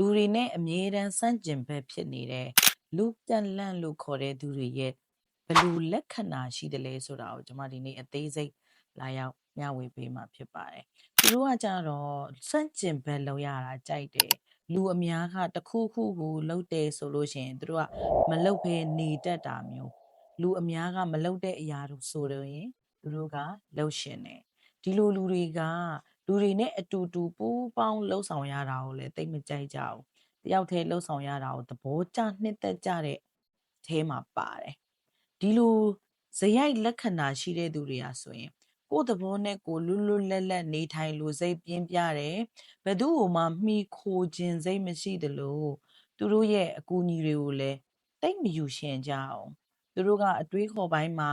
လူတွေနဲ့အမြဲတမ်းစန့်ကျင်ဘက်ဖြစ်နေတဲ့လူပြန့်လန့်လို့ခေါ်တဲ့သူတွေရဲ့ဘယ်လိုလက္ခဏာရှိတယ်လဲဆိုတာကိုကျွန်မဒီနေ့အသေးစိတ်လာရောက်မျှဝေပေးမှာဖြစ်ပါတယ်။သူတို့ကကြတော့စန့်ကျင်ဘက်လောက်ရတာကြိုက်တယ်။လူအများကတစ်ခုခုကိုလှုပ်တယ်ဆိုလို့ရှိရင်သူတို့ကမလှုပ်ဘဲနေတတ်တာမျိုးလူအများကမလှုပ်တဲ့အရာတို့ဆိုတော့ရင်သူတို့ကလှုပ်ရှင်တယ်။ဒီလိုလူတွေက လူတွေနဲ့အတူတူပူးပေါင်းလှုပ်ဆောင်ရတာကိုလည်းတိတ်မကြိုက်ကြဘူး။တယောက်တည်းလှုပ်ဆောင်ရတာကိုသဘောကျနှစ်သက်ကြတဲ့အဲမှာပါတယ်။ဒီလိုဇယိုက်လက္ခဏာရှိတဲ့သူတွေဟာဆိုရင်ကိုယ့်သဘောနဲ့ကိုယ်လွတ်လွတ်လပ်လပ်နေထိုင်လို့စိတ်ပြင်းပြတယ်ဘယ်သူ့ကိုမှမှီခိုခြင်းစိတ်မရှိသလိုသူတို့ရဲ့အကူအညီတွေကိုလည်းတိတ်မယူရှင်ကြအောင်သူတို့ကအတွေးခေါ်ပိုင်းမှာ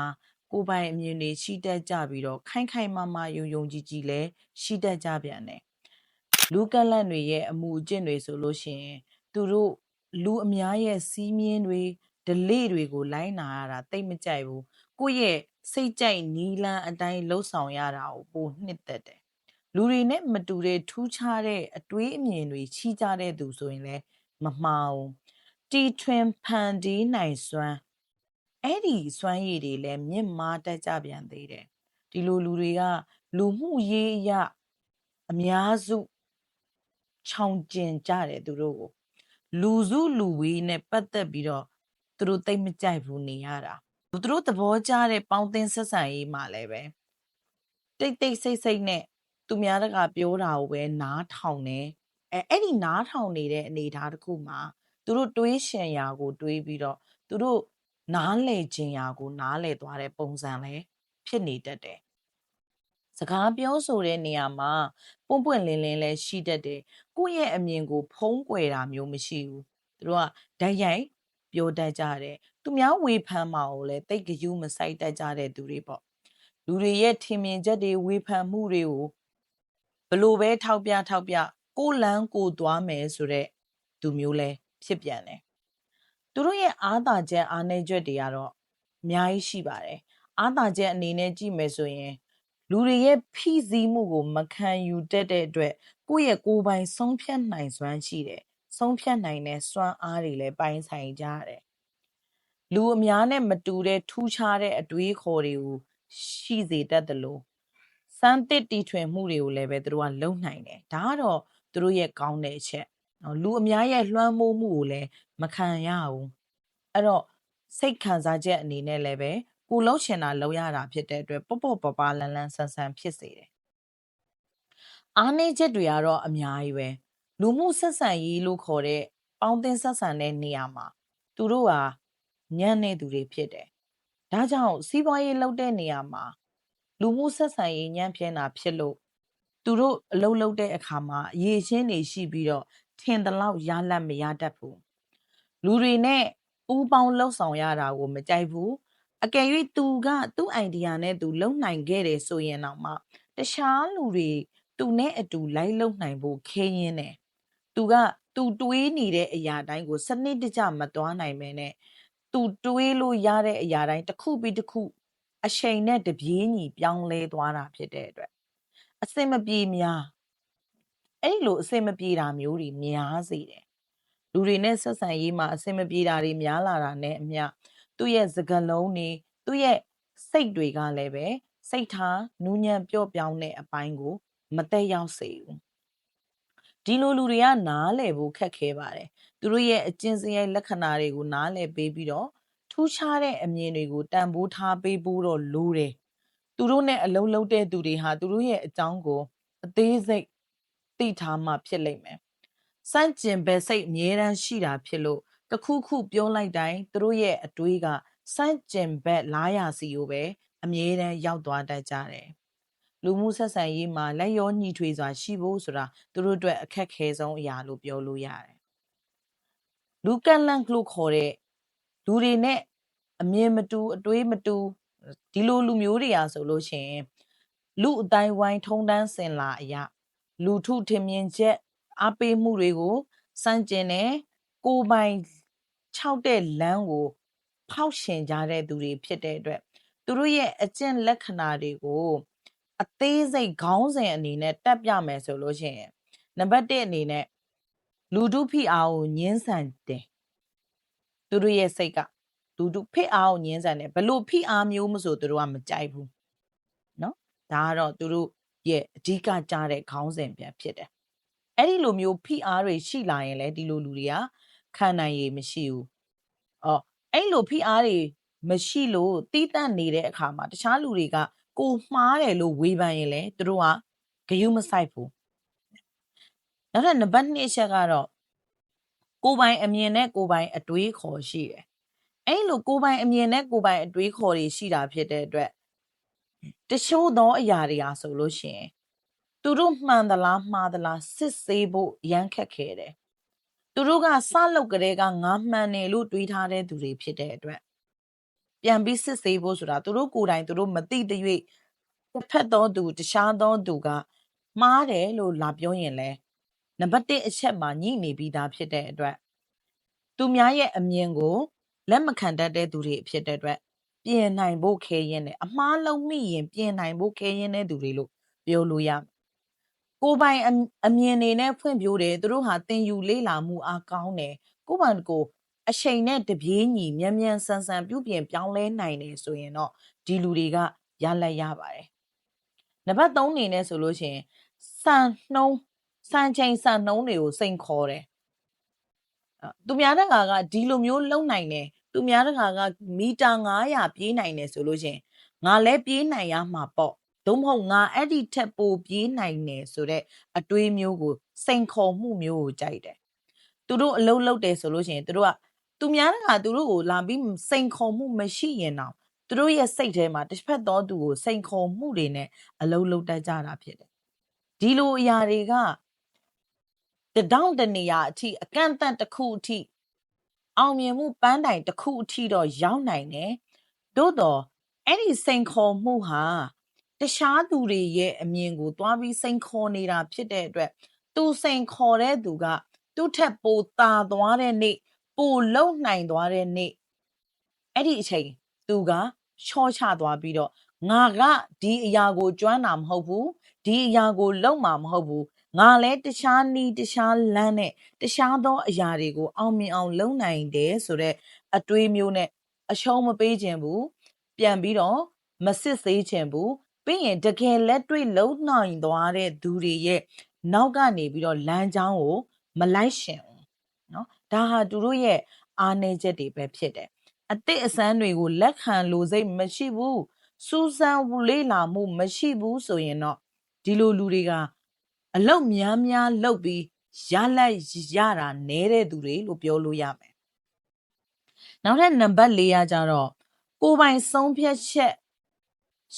ကိုယ်ပိုင်အမြင်တွေရှိတတ်ကြပြီးတော့ခိုင်ခိုင်မာမာယုံယုံကြည်ကြည်လည်းရှိတတ်ကြပြန်တယ်လူကလန့်တွေရဲ့အမှုအကျင့်တွေဆိုလို့ရှိရင်သူတို့လူအများရဲ့စီးမြင်းတွေ delay တွေကိုလိုက်နာရတာတိတ်မကြိုက်ဘူးကိုယ့်ရဲ့စိတ်ကြိုက်နီးလန်းအတိုင်းလှုပ်ဆောင်ရတာကိုပိုနှစ်သက်တယ်လူတွေနဲ့မတူတဲ့ထူးခြားတဲ့အတွေးအမြင်တွေရှိကြတဲ့သူဆိုရင်လည်းမမှားဘူးတီထွင်ဖန်တီးနိုင်စွမ်း အဲ့ဒီစွမ်းရည်တွေလည်းမြင့်မားတတ်ကြပြန်သေးတယ်ဒီလိုလူတွေကလူမှုရေးအရအများစုခြောင်ကျင်ကြတယ်သူတို့ကိုလူစုလူဝေးနဲ့ပတ်သက်ပြီးတော့သူတို့တိတ်မကြိုက်ဘူးနေရတာသူတို့သဘောကျတဲ့ပေါင်းတင်ဆက်ဆံရေးမှာလည်းပဲတိတ်တိတ်ဆိတ်ဆိတ်နဲ့သူများတကပြောတာကိုပဲနားထောင်နေအဲအဲ့ဒီနားထောင်နေတဲ့အနေအထားတစ်ခုမှာသူတို့တွေးရှင်ရာကိုတွေးပြီးတော့သူတို့ နားလေခြင်းရာကို နားလေသွားတဲ့ပုံစံလည်းဖြစ်နေတတ်တယ်စကားပြောဆိုတဲ့နေရာမှာပွန့်ပွန့်လင်းလင်းလည်းရှိတတ်တယ်ကိုယ့်ရဲ့အမြင်ကို ဖုံးကွယ်တာမျိုးမရှိဘူးသူတို့ကဓာတ်ရိုက်ပြောတတ်ကြတယ်သူများဝေဖန်မှာကိုလည်းတိတ်ကြူးမဆိုင်တတ်ကြတဲ့သူတွေပေါ့လူတွေရဲ့ထင်မြင်ချက်တွေဝေဖန်မှုတွေကိုဘလို့ပဲထောက်ပြထောက်ပြကိုလန်းကိုသွားမယ်ဆိုတဲ့သူမျိုးလဲဖြစ်ပြန်တယ် သူတို့ရဲ့အာသာချက်အာနေချက်တွေကတော့အများကြီးရှိပါတယ်အာသာချက်အနေနဲ့ကြည့်မယ်ဆိုရင်လူတွေရဲ့ဖိစီးမှုကိုမခံယူတတ်တဲ့အတွက်ကိုယ့်ရဲ့ကိုယ်ပိုင်ဆုံးဖြတ်နိုင်စွမ်းရှိတယ်ဆုံးဖြတ်နိုင်တဲ့စွမ်းအားတွေလည်းပိုင်းဆိုင်ကြရတယ်လူအများနဲ့မတူတဲ့ထူးခြားတဲ့အတွေးခေါ်တွေကိုရှိစေတတ်တယ်လို့စမ်းသစ်တီထွင်မှုတွေကိုလည်းပဲသူတို့ကလုံနိုင်တယ်ဒါကတော့သူတို့ရဲ့ကောင်းတဲ့အချက် နော်လူအများရဲ့လွှမ်းမိုးမှုကိုလည်းမခံရဘူးအဲ့တော့စိတ်ခံစားချက်အနေနဲ့လည်းပဲကိုလှုပ်ချင်တာလှုပ်ရတာဖြစ်တဲ့အတွက်ပေါ့ပေါ့ပပလန်းလန်းဆန်းဆန်းဖြစ်စေတယ်အားနည်းချက်တွေကတော့အများကြီးပဲလူမှုဆက်ဆံရေးလို့ခေါ်တဲ့ပေါင်းတင်ဆက်ဆံတဲ့နေရာမှာသူတို့ဟာညံ့နေသူတွေဖြစ်တယ်။ဒါကြောင့်စီးပွားရေးလုပ်တဲ့နေရာမှာလူမှုဆက်ဆံရေးညံ့ဖျင်းတာဖြစ်လို့သူတို့အလုပ်လုပ်တဲ့အခါမှာအရေးချင်းတွေရှိပြီးတော့ ထင်သလောက်ရလတ်မရတတ်ဘူး။လူတွေနဲ့ပူးပေါင်းလှုပ်ဆောင်ရတာကိုမကြိုက်ဘူး။အကယ်၍သူကသူ့အိုင်ဒီယာနဲ့သူလုံနိုင်ခဲ့တယ်ဆိုရင်တော့မှတခြားလူတွေသူနဲ့အတူလိုက်လုံနိုင်ဖို့ခဲရင်းတယ်။သူကသူတွေးနေတဲ့အရာတိုင်းကိုစနစ်တကျမသွားနိုင်ပဲနဲ့သူတွေးလို့ရတဲ့အရာတိုင်းတစ်ခုပြီးတစ်ခုအချိန်နဲ့တပြေးညီပြောင်းလဲသွားတာဖြစ်တဲ့အတွက်အစင်မပြေများ အဲ့လိုအစင်မပြေတာမျိုးတွေများစေတယ်လူတွေနဲ့ဆက်ဆံရေးမှာအစင်မပြေတာတွေများလာတာနဲ့အမျှသူ့ရဲ့စကလုံးတွေသူ့ရဲ့စိတ်တွေကလည်းပဲစိတ်ထားနူးညံ့ပျော့ပြောင်းတဲ့အပိုင်းကိုမသက်ရောက်စေဘူးဒီလိုလူတွေကနားလည်ဖို့ခက်ခဲပါတယ်သူတို့ရဲ့အကျင့်စရိုက်လက္ခဏာတွေကိုနားလည်ပေးပြီးတော့ထူးခြားတဲ့အမြင်တွေကိုတန်ဖိုးထားပေးဖို့တော့လိုတယ်သူတို့နဲ့အလုံးလုံးတဲ့သူတွေဟာသူတို့ရဲ့အကြောင်းကိုအသေးစိတ် သိထားမှဖြစ်လိမ့်မယ်စန့်ကျင်ဘက်စိတ်အမြဲတမ်းရှိတာဖြစ်လို့တခုခုပြောလိုက်တိုင်းသူတို့ရဲ့အတွေးကစန့်ကျင်ဘက်လားရစီကိုပဲအမြဲတမ်းရောက်သွားတတ်ကြတယ်လူမှုဆက်ဆံရေးမှာလက်ရောညီထွေစွာရှိဖို့ဆိုတာသူတို့အတွက်အခက်ခဲဆုံးအရာလို့ပြောလို့ရတယ်လူကန်လန့်လို့ခေါ်တဲ့လူတွေနဲ့အမြင်မတူအတွေးမတူဒီလိုလူမျိုးတွေအားဆိုလို့ရှိရင်လူအတိုင်းဝိုင်းထုံတန်းစင်လာအရာ လူထုထင်မြင်ချက်အားပေးမှုတွေကိုစန့်ကျင်တယ်ကိုပိုင်၆တဲ့လမ်းကိုဖောက်ရှင်ကြတဲ့သူတွေဖြစ်တဲ့အတွက်သူတို့ရဲ့အကျင့်လက္ခဏာတွေကို အသေးစိတ်ခေါင်းစဉ်အနေနဲ့တက်ပြမယ်ဆိုလို့ရှိရင်နံပါတ်1အနေနဲ့လူတုဖိအားကိုညှင်းဆန်တယ်သူတို့ရဲ့စိတ်ကလူတုဖိအားကိုညှင်းဆန်တယ်ဘလို့ဖိအားမျိုးမဆိုသူတို့ကမကြိုက်ဘူးနော်ဒါကတော့သူတို့ ရဲ့အဓိကကြားတဲ့ခေါင်းစဉ်ပြန်ဖြစ်တယ်အဲ့ဒီလိုမျိုးဖိအားတွေရှိလာရင်လည်းဒီလိုလူတွေကခံနိုင်ရည်မရှိဘူးအော်အဲ့လိုဖိအားတွေမရှိလို့တီးတန့်နေတဲ့အခါမှာတခြားလူတွေကကိုမှားတယ်လို့ဝေဖန်ရင်လည်းသူတို့ကဂယုမဆိုင်ဘူးနောက်ထပ်နံပါတ်2အချက်ကတော့ကိုယ်ပိုင်အမြင်နဲ့ကိုယ်ပိုင်အတွေးခေါ်ရှိတယ်အဲ့လိုကိုယ်ပိုင်အမြင်နဲ့ကိုယ်ပိုင်အတွေးခေါ်တွေရှိတာဖြစ်တဲ့အတွက် တချို့သောအရာတွေအားဆိုလို့ရှိရင်သူတို့မှန်သလားမှားသလားစစ်ဆေးဖို့ရမ်းခက်ခဲတယ်သူတို့ကစလုတ်ကလေးကငါမှန်တယ်လို့တွေးထားတဲ့သူတွေဖြစ်တဲ့အတွက်ပြန်ပြီးစစ်ဆေးဖို့ဆိုတာသူတို့ကိုယ်တိုင်သူတို့မသိတဲ့၍တစ်ဖက်သောသူတခြားသောသူကမှားတယ်လို့လာပြောရင်လဲနံပါတ်1အချက်မှာညှိနေပြီးသားဖြစ်တဲ့အတွက်သူများရဲ့အမြင်ကိုလက်မခံတတ်တဲ့သူတွေဖြစ်တဲ့အတွက် ပြင်နိုင်ဖို့ခဲရင်နဲ့အမှားလုံးမိရင်ပြင်နိုင်ဖို့ခဲရင်တဲ့သူတွေလို့ပြောလို့ရကိုယ်ပိုင်အမြင်တွေနဲ့ဖွင့်ပြတယ်သူတို့ဟာသင်ယူလေ့လာမှုအားကောင်းတယ်ကိုယ်ပိုင်ကိုအချိန်နဲ့တပြေးညီမြန်မြန်ဆန်ဆန်ပြုပြင်ပြောင်းလဲနိုင်တယ်ဆိုရင်တော့ဒီလူတွေကရလက်ရပါတယ်နံပါတ်3အနေနဲ့ဆိုလို့ရှိရင်စံနှုံးစံချိန်စံနှုံးတွေကိုစိန်ခေါ်တယ်သူများတကာကဒီလိုမျိုးလုံနိုင်တယ် သူများတကာကမီတာ900ပြေးနိုင်တယ်ဆိုလို့ရှင်ငါလည်းပြေးနိုင်ရမှာပေါ့သို့မဟုတ်ငါအဲ့ဒီထက်ပိုပြေးနိုင်တယ်ဆိုတော့အတွေးမျိုးကိုစိန်ခေါ်မှုမျိုးကိုကြိုက်တယ်သူတို့အလုံးလုံးတယ်ဆိုလို့ရှင်သူတို့ကသူများတကာသူတို့ကိုလာပြီးစိန်ခေါ်မှုမရှိရင်တော့သူတို့ရဲ့စိတ်ထဲမှာတစ်ဖက်သောသူကိုစိန်ခေါ်မှုတွေနဲ့အလုံးလုံးတက်ကြတာဖြစ်တယ်ဒီလိုအရာတွေကတဒေါင့်တနေရာအထိအကန့်အသတ်တစ်ခုအထိ အောင်မြင်မှုပန်းတိုင်တစ်ခုအထိတော့ရောက်နိုင်တယ်သို့တော့အဲ့ဒီစိန်ခေါ်မှုဟာတခြားသူတွေရဲ့အမြင်ကိုတွားပြီးစိန်ခေါ်နေတာဖြစ်တဲ့အတွက်သူစိန်ခေါ်တဲ့သူကသူ့ထက်ပိုတာသွားတဲ့နေ့ပိုလုံနိုင်သွားတဲ့နေ့အဲ့ဒီအချိန်သူကချောချသွားပြီးတော့ငါကဒီအရာကိုကျွမ်းတာမဟုတ်ဘူးဒီအရာကိုလုံမှာမဟုတ်ဘူး ငါလည်းတခြားနီးတခြားလမ်းနဲ့တခြားသောအရာတွေကိုအောင်မြင်အောင်လုပ်နိုင်တယ်ဆိုတော့အတွေးမျိုးနဲ့အရှုံးမပေးခြင်းဘူးပြန်ပြီးတော့မစစ်ဆေးခြင်းဘူးပြီးရင်တကယ်လက်တွေ့လုံနိုင်သွားတဲ့သူတွေရဲ့နောက်ကနေပြီးတော့လမ်းကြောင်းကိုမလိုက်ရှင်ဘူးเนาะဒါဟာသူတို့ရဲ့အားနည်းချက်တွေပဲဖြစ်တယ်အသည့်အစမ်းတွေကိုလက်ခံလို့စိတ်မရှိဘူးစူးစမ်းလေးလာမှုမရှိဘူးဆိုရင်တော့ဒီလိုလူတွေက အလောက်များများလောက်ပြီးရလိုက်ရတာနဲတဲ့သူတွေလို့ပြောလို့ရမယ်နောက်ထပ်နံပါတ်၄ကကြတော့ကိုပိုင်ဆုံးဖြတ်ချက်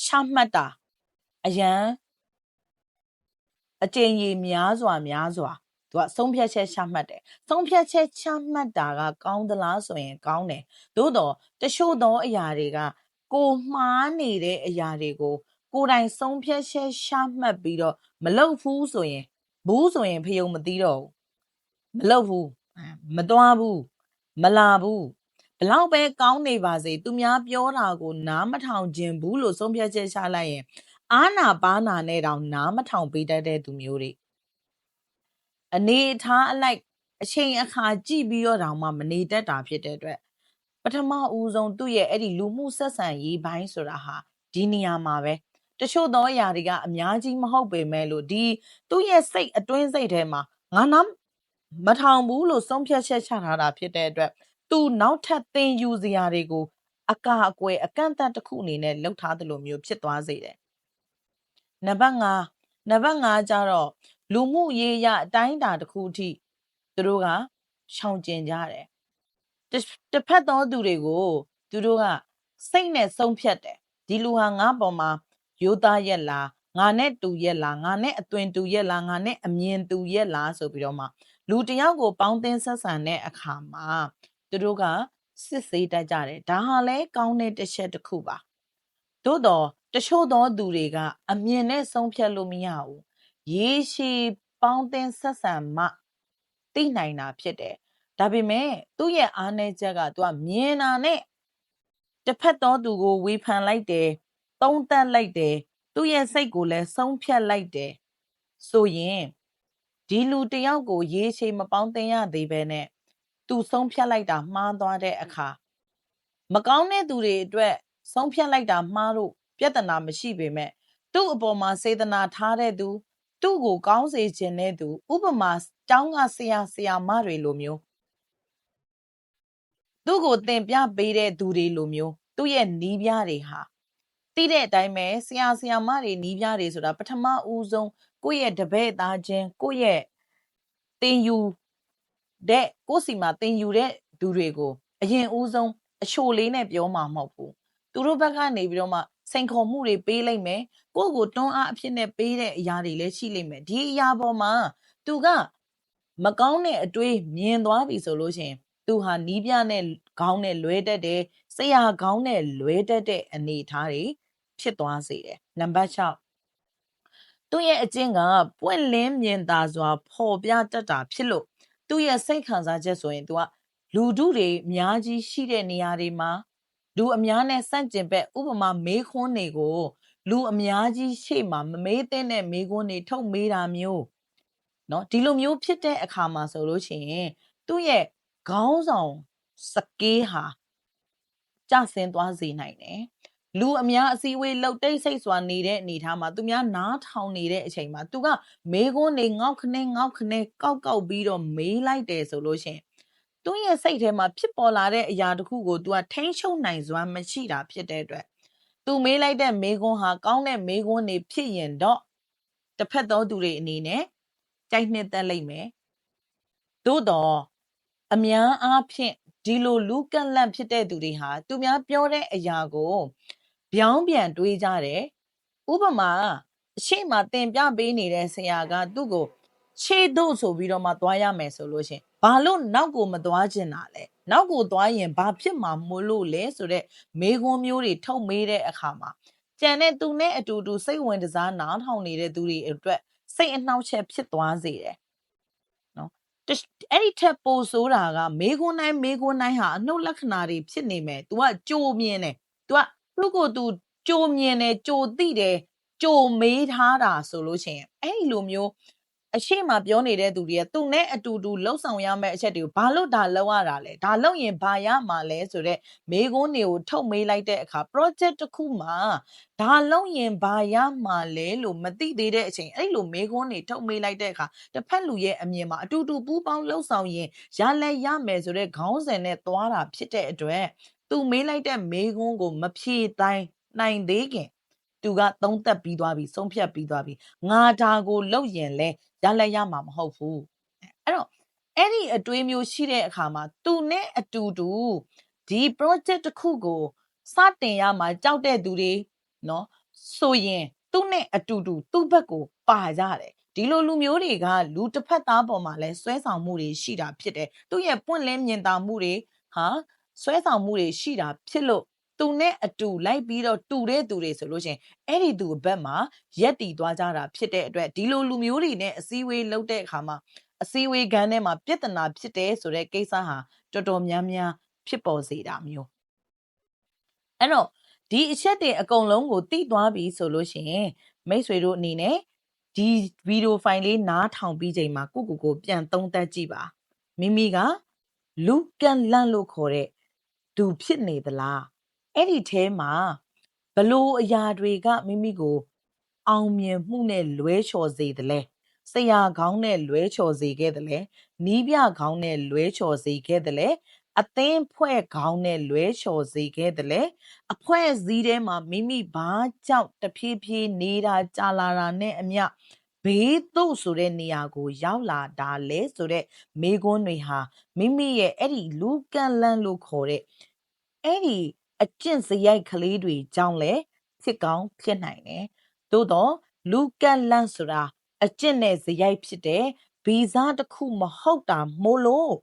ချမှတ်တာအရန်အကျဉ်းကြီးများစွာများစွာသူကဆုံးဖြတ်ချက်ချမှတ်တယ်ဆုံးဖြတ်ချက်ချမှတ်တာကကောင်းသလားဆိုရင်ကောင်းတယ်သို့တော့တချို့သောအရာတွေကကိုမှားနေတဲ့အရာတွေကို ကိုယ်တိုင်ဆုံးဖြတ်ချက်ချမှတ်ပြီးတော့မလုပ်ဘူးဆိုရင်ဘူးဆိုရင်ဖယုံမသိတော့ဘူးမလုပ်ဘူးမသွားဘူးမလာဘူးဘလောက်ပဲကောင်းနေပါစေသူများပြောတာကိုနားမထောင်ခြင်းဘူးလို့ဆုံးဖြတ်ချက်ချလိုက်ရင်အာနာပါနာနဲ့တောင်နားမထောင်ပေးတတ်တဲ့သူမျိုးတွေအနေထားအလိုက်အချိန်အခါကြည့်ပြီးတော့တောင်မှမနေတတ်တာဖြစ်တဲ့အတွက်ပထမဦးဆုံးသူ့ရဲ့အဲ့ဒီလူမှုဆက်ဆံရေးပိုင်းဆိုတာဟာဒီနေရာမှာပဲ တချို့သောအရာတွေကအများကြီးမဟုတ်ပေမဲ့လို့ဒီသူ့ရဲ့စိတ်အတွင်းစိတ်ထဲမှာငါနာမထောင်ဘူးလို့ဆုံးဖြတ်ချက်ချထားတာဖြစ်တဲ့အတွက်သူနောက်ထပ်သင်ယူစရာတွေကိုအကာအကွယ်အကန့်အသတ်တစ်ခုအနေနဲ့လှုပ်ထားသလိုမျိုးဖြစ်သွားစေတယ်။နံပါတ်5နံပါတ်5ကျတော့လူမှုရေးရအတိုင်းအတာတစ်ခုအထိသူတို့ကရှောင်ကျင်ကြတယ်။တစ်ဖက်သောသူတွေကိုသူတို့ကစိတ်နဲ့ဆုံးဖြတ်တယ်။ဒီလူဟာငါ့ပေါ်မှာ ရိုးသားရက်လားငါနဲ့တူရက်လားငါနဲ့အသွင်တူရက်လားငါနဲ့အမြင်တူရက်လားဆိုပြီးတော့မှလူတယောက်ကိုပေါင်းသင်းဆက်ဆံတဲ့အခါမှာသူတို့ကစစ်ဆေးတတ်ကြတယ်ဒါဟာလည်းကောင်းတဲ့တစ်ချက်တစ်ခုပါသို့တော့တချို့သောသူတွေကအမြင်နဲ့ဆုံးဖြတ်လို့မရဘူးရေရှည်ပေါင်းသင်းဆက်ဆံမှသိနိုင်တာဖြစ်တယ်ဒါပေမဲ့သူ့ရဲ့အားနည်းချက်ကသူကမြင်တာနဲ့တစ်ဖက်သောသူကိုဝေဖန်လိုက်တယ် သုံးသပ်လိုက်တယ်သူ့ရဲ့စိတ်ကိုလည်းဆုံးဖြတ်လိုက်တယ်ဆိုရင်ဒီလူတစ်ယောက်ကိုရေရှည်မပေါင်းတင်ရသေးပဲနဲ့သူဆုံးဖြတ်လိုက်တာမှားသွားတဲ့အခါမကောင်းတဲ့သူတွေအတွက်ဆုံးဖြတ်လိုက်တာမှားလို့ပြဿနာမရှိပေမဲ့သူ့အပေါ်မှာစေတနာထားတဲ့သူ သူ့ကိုကောင်းစေခြင်းတဲ့သူ ဥပမာကျောင်းကဆရာဆရာမတွေလိုမျိုးသူ့ကိုသင်ပြပေးတဲ့သူတွေလိုမျိုးသူ့ရဲ့နီးပြတွေဟာ သိတဲ့အတိုင်းပဲဆရာဆရာမတွေနီးပြတွေဆိုတာပထမဦးဆုံးကိုယ့်ရဲ့တပည့်သားချင်းကိုယ့်ရဲ့တင်ယူတဲ့ကိုယ့်စီမှာတင်ယူတဲ့သူတွေကိုအရင်ဦးဆုံးအချိုလေးနဲ့ပြောမှာမဟုတ်ဘူးသူတို့ဘက်ကနေပြီးတော့မှစိန်ခေါ်မှုတွေပေးလိုက်မယ်ကိုယ့်ကိုတွန်းအားအဖြစ်နဲ့ပေးတဲ့အရာတွေလည်းရှိလိမ့်မယ်ဒီအရာပေါ်မှာသူကမကောင်းတဲ့အတွေးမြင်သွားပြီဆိုလို့ရှိရင်သူဟာနီးပြနဲ့ခေါင်းနဲ့လွဲတတ်တယ်ဆရာခေါင်းနဲ့လွဲတတ်တဲ့အနေအထားတွေ ဖြစ်သွားစေတယ်နံပါတ်6သူ့ရဲ့အကျင့်ကပွင့်လင်းမြင်သာစွာပေါ်ပြတတ်တာဖြစ်လို့သူ့ရဲ့စိတ်ခံစားချက်ဆိုရင် तू ကလူထုတွေအများကြီးရှိတဲ့နေရာတွေမှာလူအများနဲ့စန့်ကျင်ဘက်ဥပမာမေးခွန်းတွေကို လူအများကြီးရှေ့မှာမမေးတဲ့နဲ့မေးခွန်းတွေထုတ်မေးတာမျိုးเนาะဒီလိုမျိုးဖြစ်တဲ့အခါမှာဆိုလို့ရှိရင်သူ့ရဲ့ခေါင်းဆောင်စကေးဟာကျဆင်းသွားစေနိုင်တယ် လူအများအစည်းအဝေးလှုပ်တိတ်ဆိတ်စွာနေတဲ့အနေထားမှာသူများနားထောင်နေတဲ့အချိန်မှာသူကမေးခွန်းတွေငေါက်ခနဲငေါက်ခနဲကောက်ကောက်ပြီးတော့မေးလိုက်တယ်ဆိုလို့ရှင်သူ့ရဲ့စိတ်ထဲမှာဖြစ်ပေါ်လာတဲ့အရာတစ်ခုကိုသူကထိန်းချုပ်နိုင်စွမ်းမရှိတာဖြစ်တဲ့အတွက်သူမေးလိုက်တဲ့မေးခွန်းဟာကောင်းတဲ့မေးခွန်းတွေဖြစ်ရင်တော့တစ်ဖက်သောသူတွေအနေနဲ့ကြိုက်နှစ်သက်လိုက်မယ်သို့တော့အများအားဖြင့်ဒီလိုလူကန့်လန့်ဖြစ်တဲ့သူတွေဟာသူများပြောတဲ့အရာကို ပြောင်းပြန်တွေးကြတယ်ဥပမာအရှိမတင်ပြပေးနေတဲ့ဆရာကသူ့ကိုခြေတို့ဆိုပြီးတော့မှသွားရမယ်ဆိုလို့ရှင်ဘာလို့နောက်ကိုမသွားကျင်တာလဲနောက်ကိုသွားရင်ဘာဖြစ်မှာမို့လို့လဲဆိုတော့မေခွန်းမျိုးတွေထုတ်မေးတဲ့အခါမှာကြံတဲ့သူနဲ့အတူတူစိတ်ဝင်စားနားထောင်နေတဲ့သူတွေအတွက်စိတ်အနှောက်အယှက်ဖြစ်သွားစေတယ်နော်အဲ့ဒီထက်ပိုဆိုးတာကမေခွန်းတိုင်းမေခွန်းတိုင်းဟာအနှုတ်လက္ခဏာတွေဖြစ်နေမယ် तू ကကြိုမြင်တယ် तू ကသူ့ကို तू ကြိုမြင်တယ်ကြိုသိတယ်ကြိုမေးထားတာဆိုလို့ရှိရင်အဲ့ဒီလိုမျိုးအရှိမပြောနေတဲ့သူတွေကသူနဲ့အတူတူလှုပ်ဆောင်ရမယ့်အချက်တွေကိုဘာလို့ဒါလောက်ရတာလဲဒါလောက်ရင်ဘာရမှာလဲဆိုတော့မေကုန်းတွေကိုထုတ်မေးလိုက်တဲ့အခါ project တစ်ခုမှာဒါလောက်ရင်ဘာရမှာလဲလို့မသိသေးတဲ့အချိန်အဲ့လိုမေကုန်းတွေထုတ်မေးလိုက်တဲ့အခါတစ်ဖက်လူရဲ့အမြင်မှာအတူတူပူးပေါင်းလှုပ်ဆောင်ရင်ရလဲရမယ်ဆိုတဲ့ခေါင်းစဉ်နဲ့သွားတာဖြစ်တဲ့အတွက် သူမေးလိုက်တဲ့မေးခွန်းကိုမဖြေတိုင်းနိုင်သေးခင်သူကသုံးသက်ပြီးသွားပြီဆုံးဖြတ်ပြီးသွားပြီငါဒါကိုလုပ်ရင်လဲရလက်ရမှာမဟုတ်ဘူးအဲ့တော့အဲ့ဒီအတွေးမျိုးရှိတဲ့အခါမှာသူနဲ့အတူတူဒီ project တစ်ခုကိုစတင်ရမှာကြောက်တဲ့သူတွေနော်ဆိုရင်သူနဲ့အတူတူသူ့ဘက်ကိုပါရတယ်ဒီလိုလူမျိုးတွေကလူတစ်ဖက်သားပေါ်မှာလဲဆွဲဆောင်မှုတွေရှိတာဖြစ်တယ်သူ့ရဲ့ပွင့်လင်းမြင်သာမှုတွေဟာ ဆွဲဆောင်မှုတွေရှိတာဖြစ်လို့သူနဲ့အတူလိုက်ပြီးတော့တူတဲ့သူတွေဆိုလို့ရှင်အဲ့ဒီသူဘက်မှာရက်တီသွားကြတာဖြစ်တဲ့အတွက်ဒီလိုလူမျိုးတွေနဲ့အစည်းအဝေးလုပ်တဲ့အခါမှာအစည်းအဝေးခန်းထဲမှာပြဿနာဖြစ်တယ်ဆိုတဲ့ကိစ္စဟာတော်တော်များများဖြစ်ပေါ်စေတာမျိုးအဲ့တော့ဒီအချက်တွေအကုန်လုံးကိုသိသွားပြီဆိုလို့ရှိရင်မိတ်ဆွေတို့အနေနဲ့ဒီဗီဒီယိုဖိုင်လေးနားထောင်ပြီးချိန်မှာကိုကိုကိုပြန်သုံးသပ်ကြည့်ပါမိမိကလူကန်လန့်လို့ခေါ်တဲ့ သူဖြစ်နေသလားအဲ့ဒီထဲမှာဘလို့အရာတွေကမိမိကို အောင်မြင်မှုနဲ့လွဲချော်စေတယ်လဲဆရာခေါင်းနဲ့လွဲချော်စေခဲ့တယ်လဲနီးပြခေါင်းနဲ့လွဲချော်စေခဲ့တယ်လဲအသင်းဖွဲ့ခေါင်းနဲ့လွဲချော်စေခဲ့တယ်လဲအဖွဲ့စည်းထဲမှာမိမိဘာကြောင့်တဖြည်းဖြည်းနေတာကြာလာတာနဲ့အမျှဘေးသို့ဆိုတဲ့နေရာကို ရောက်လာတာလဲဆိုတဲ့မိကွန်းတွေဟာမိမိရဲ့အဲ့ဒီလူကန်လန့်လို့ခေါ်တဲ့ အဲ့ဒီအကျင့်စရိုက်ကလေးတွေကြောင့်လည်းဖြစ်ကောင်းဖြစ်နိုင်တယ်။သို့တော့လူကတ်လန့်ဆိုတာအကျင့်နဲ့စရိုက်ဖြစ်တဲ့ဗီဇတစ်ခုမဟုတ်တာမို့လို့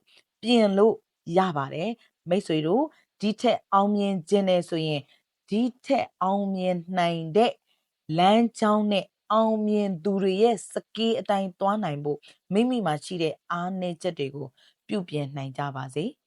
ပြင်လို့ရပါတယ်။မိတ်ဆွေတို့ဒီထက်အောင်မြင်ခြင်းနဲ့ဆိုရင်ဒီထက်အောင်မြင်နိုင်တဲ့လမ်းကြောင်းနဲ့အောင်မြင်သူတွေရဲ့စကေးအတိုင်းသွားနိုင်ဖို့မိမိမှာရှိတဲ့အားနည်းချက်တွေကိုပြုပြင်နိုင်ကြပါစေ။